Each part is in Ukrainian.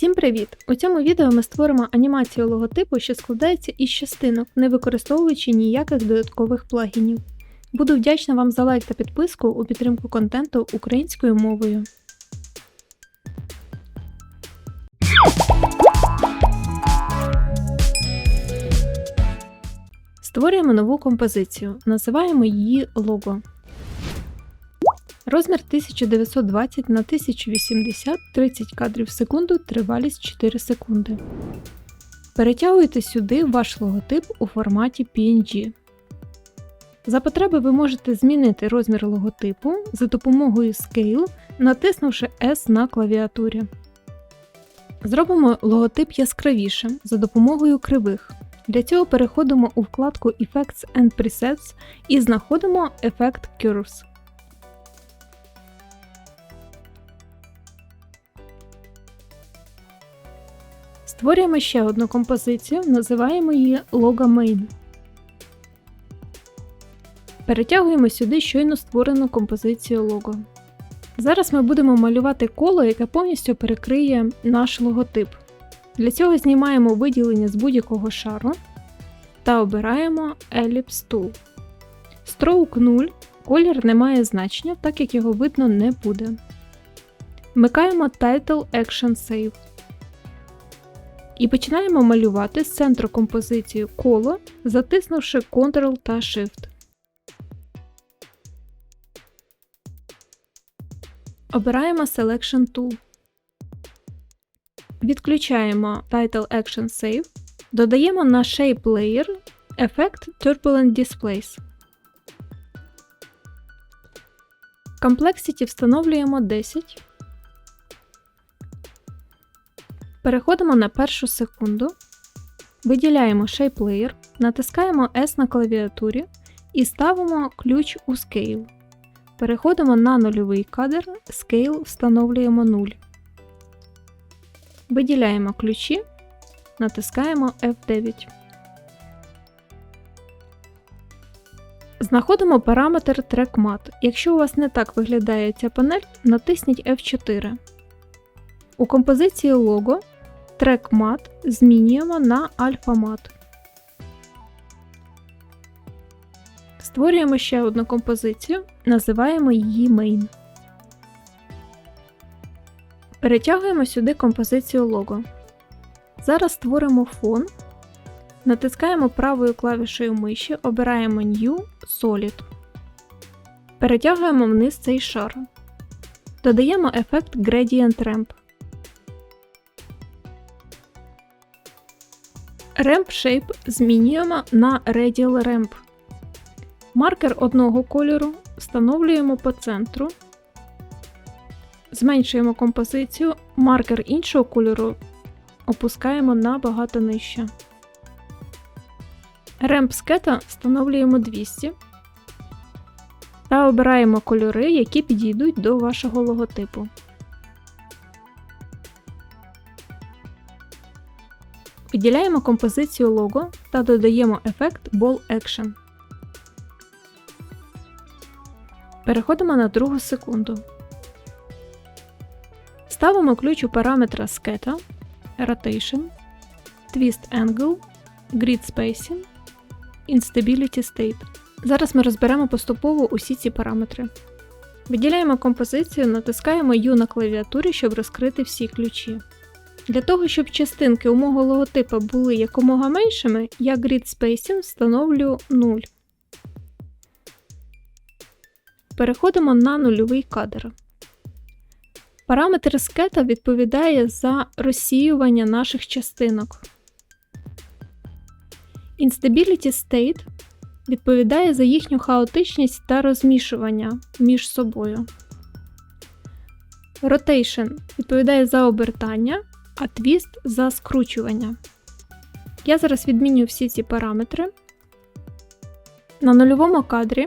Всім привіт! У цьому відео ми створимо анімацію логотипу, що складається із частинок, не використовуючи ніяких додаткових плагінів. Буду вдячна вам за лайк та підписку у підтримку контенту українською мовою. Створюємо нову композицію, називаємо її лого. Розмір 1920 на 1080 30 кадрів в секунду, тривалість 4 секунди. Перетягуйте сюди ваш логотип у форматі PNG. За потреби ви можете змінити розмір логотипу за допомогою Scale, натиснувши S на клавіатурі. Зробимо логотип яскравішим за допомогою кривих. Для цього переходимо у вкладку Effects and Presets і знаходимо ефект Curves. Створюємо ще одну композицію, називаємо її Logo Main. Перетягуємо сюди щойно створену композицію лого. Зараз ми будемо малювати коло, яке повністю перекриє наш логотип. Для цього знімаємо виділення з будь-якого шару та обираємо Ellipse Tool. Stroke 0, колір не має значення, так як його видно не буде. Вмикаємо Title Action Save. І починаємо малювати з центру композиції коло, затиснувши Ctrl та Shift. Обираємо Selection Tool. Відключаємо Title Action Save. Додаємо на Shape Layer ефект Turbulent Displace. Complexity встановлюємо 10. Переходимо на першу секунду, виділяємо Shape Layer, натискаємо S на клавіатурі і ставимо ключ у Scale. Переходимо на нульовий кадр, Scale встановлюємо 0. Виділяємо ключі, натискаємо F9. Знаходимо параметр TrackMat. Якщо у вас не так виглядає ця панель, натисніть F4. У композиції лого трек мат змінюємо на альфа-мат. Створюємо ще одну композицію, називаємо її Main. Перетягуємо сюди композицію лого. Зараз створимо фон. Натискаємо правою клавішою миші, обираємо New Solid. Перетягуємо вниз цей шар. Додаємо ефект Gradient Ramp. Ramp Shape змінюємо на Radial Ramp. Маркер одного кольору встановлюємо по центру. Зменшуємо композицію, маркер іншого кольору опускаємо набагато нижче. Ремп скета встановлюємо 200 та обираємо кольори, які підійдуть до вашого логотипу. Виділяємо композицію лого та додаємо ефект Ball Action. Переходимо на другу секунду. Ставимо ключ у параметра Sketa, Rotation, Twist Angle, Grid Spacing, Instability State. Зараз ми розберемо поступово усі ці параметри. Виділяємо композицію, натискаємо U на клавіатурі, щоб розкрити всі ключі. Для того, щоб частинки у мого логотипа були якомога меншими, я Grid Spacing встановлю 0. Переходимо на нульовий кадр. Параметр скета відповідає за розсіювання наших частинок. Instability State відповідає за їхню хаотичність та розмішування між собою. Rotation відповідає за обертання, а твіст за скручування. Я зараз відміню всі ці параметри. На нульовому кадрі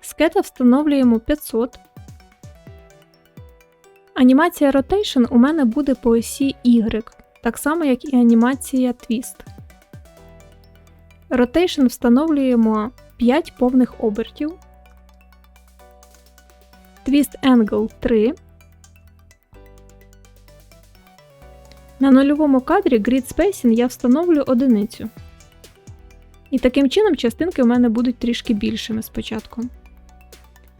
скета встановлюємо 500. Анімація Rotation у мене буде по осі Y, так само, як і анімація Twist. Rotation встановлюємо 5 повних обертів. Twist Angle 3. На нульовому кадрі Grid Spacing я встановлю одиницю. І таким чином частинки у мене будуть трішки більшими спочатку.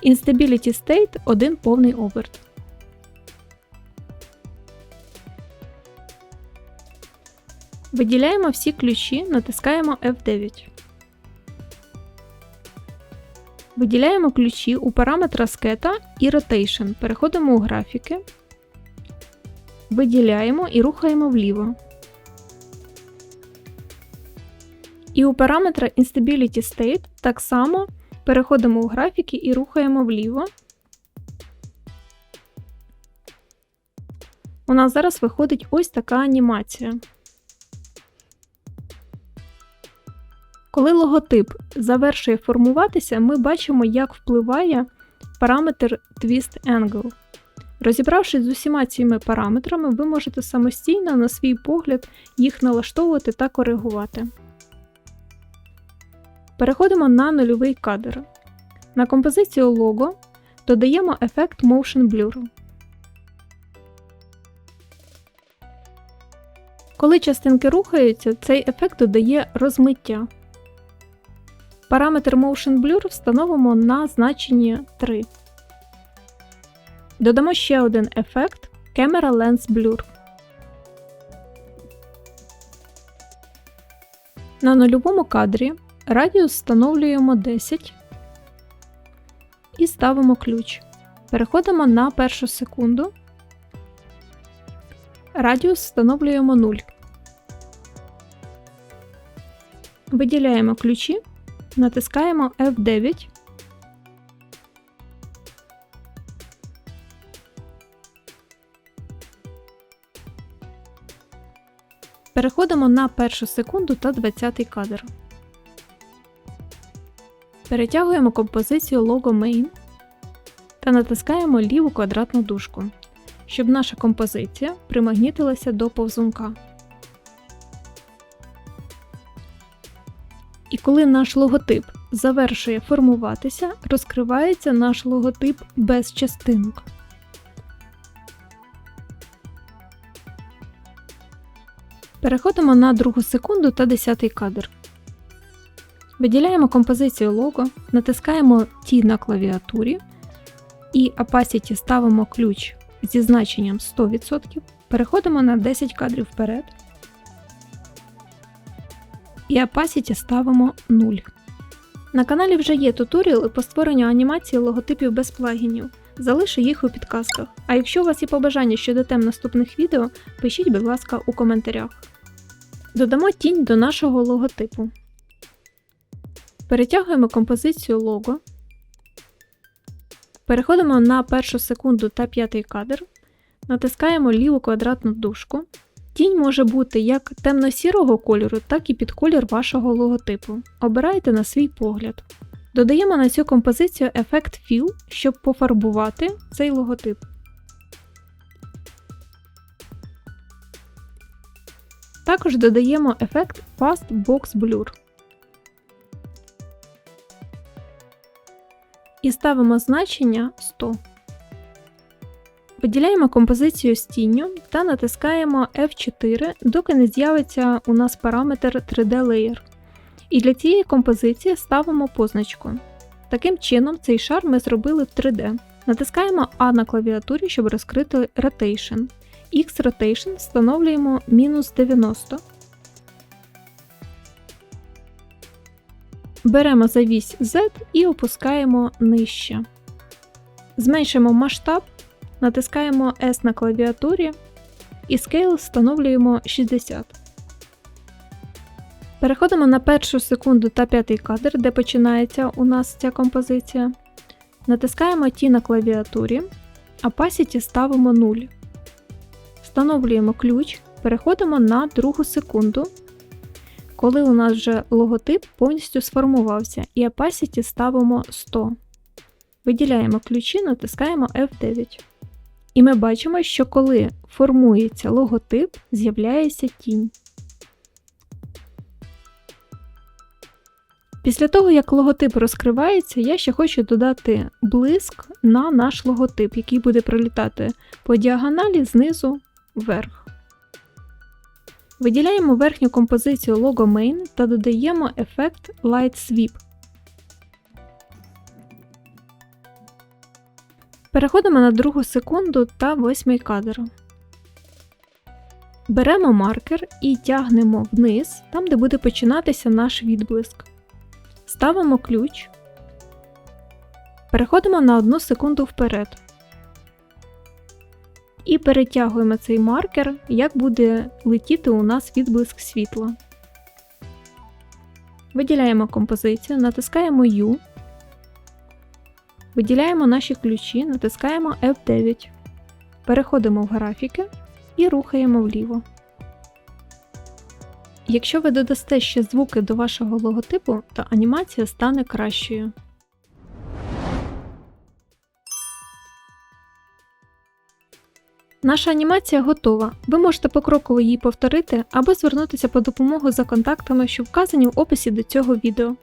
Instability State один повний оберт. Виділяємо всі ключі, натискаємо F9. Виділяємо ключі у параметра скета і Rotation. Переходимо у графіки. Виділяємо і рухаємо вліво. І у параметра Instability State так само переходимо у графіки і рухаємо вліво. У нас зараз виходить ось така анімація. Коли логотип завершує формуватися, ми бачимо, як впливає параметр Twist Angle. Розібравшись з усіма цими параметрами, ви можете самостійно, на свій погляд, їх налаштовувати та коригувати. Переходимо на нульовий кадр. На композицію лого додаємо ефект Motion Blur. Коли частинки рухаються, цей ефект додає розмиття. Параметр Motion Blur встановимо на значенні 3. Додамо ще один ефект Camera Lens Blur. На нульовому кадрі радіус встановлюємо 10 і ставимо ключ. Переходимо на першу секунду. Радіус встановлюємо 0. Виділяємо ключі, натискаємо F9. Переходимо на першу секунду та 20 кадр. Перетягуємо композицію Logo Main та натискаємо ліву квадратну дужку, щоб наша композиція примагнітилася до повзунка. І коли наш логотип завершує формуватися, розкривається наш логотип без частинок. Переходимо на другу секунду та 10 кадр. Виділяємо композицію лого, натискаємо T на клавіатурі і Opacity ставимо ключ зі значенням 100%. Переходимо на 10 кадрів вперед. І Opacity ставимо 0. На каналі вже є туторіали по створенню анімації логотипів без плагінів. Залишу їх у підказках. А якщо у вас є побажання щодо тем наступних відео, пишіть, будь ласка, у коментарях. Додамо тінь до нашого логотипу. Перетягуємо композицію лого. Переходимо на першу секунду та п'ятий кадр. Натискаємо ліву квадратну дужку. Тінь може бути як темно-сірого кольору, так і під колір вашого логотипу. Обирайте на свій погляд. Додаємо на цю композицію ефект Fill, щоб пофарбувати цей логотип. Також додаємо ефект Fast Box Blur. І ставимо значення 100. Виділяємо композицію з тінню та натискаємо F4, доки не з'явиться у нас параметр 3D Layer. І для цієї композиції ставимо позначку. Таким чином, цей шар ми зробили в 3D. Натискаємо A на клавіатурі, щоб розкрити Rotation. X-Rotation встановлюємо мінус 90. Беремо завісь Z і опускаємо нижче. Зменшимо масштаб, натискаємо S на клавіатурі і Scale встановлюємо 60. Переходимо на першу секунду та п'ятий кадр, де починається у нас ця композиція. Натискаємо T на клавіатурі, Opacity ставимо 0. Встановлюємо ключ, переходимо на другу секунду, коли у нас вже логотип повністю сформувався, і Opacity ставимо 100. Виділяємо ключі, натискаємо F9. І ми бачимо, що коли формується логотип, з'являється тінь. Після того, як логотип розкривається, я ще хочу додати блиск на наш логотип, який буде пролітати по діагоналі знизу вверх. Виділяємо верхню композицію Logo Main та додаємо ефект Light Sweep. Переходимо на другу секунду та восьмий кадр. Беремо маркер і тягнемо вниз, там де буде починатися наш відблиск. Ставимо ключ. Переходимо на одну секунду вперед. І перетягуємо цей маркер, як буде летіти у нас відблиск світла. Виділяємо композицію, натискаємо U. Виділяємо наші ключі, натискаємо F9. Переходимо в графіки і рухаємо вліво. Якщо ви додасте ще звуки до вашого логотипу, то анімація стане кращою. Наша анімація готова. Ви можете покроково її повторити або звернутися по допомогу за контактами, що вказані в описі до цього відео.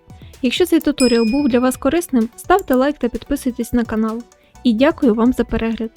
Якщо цей туторіал був для вас корисним, ставте лайк та підписуйтесь на канал. І дякую вам за перегляд!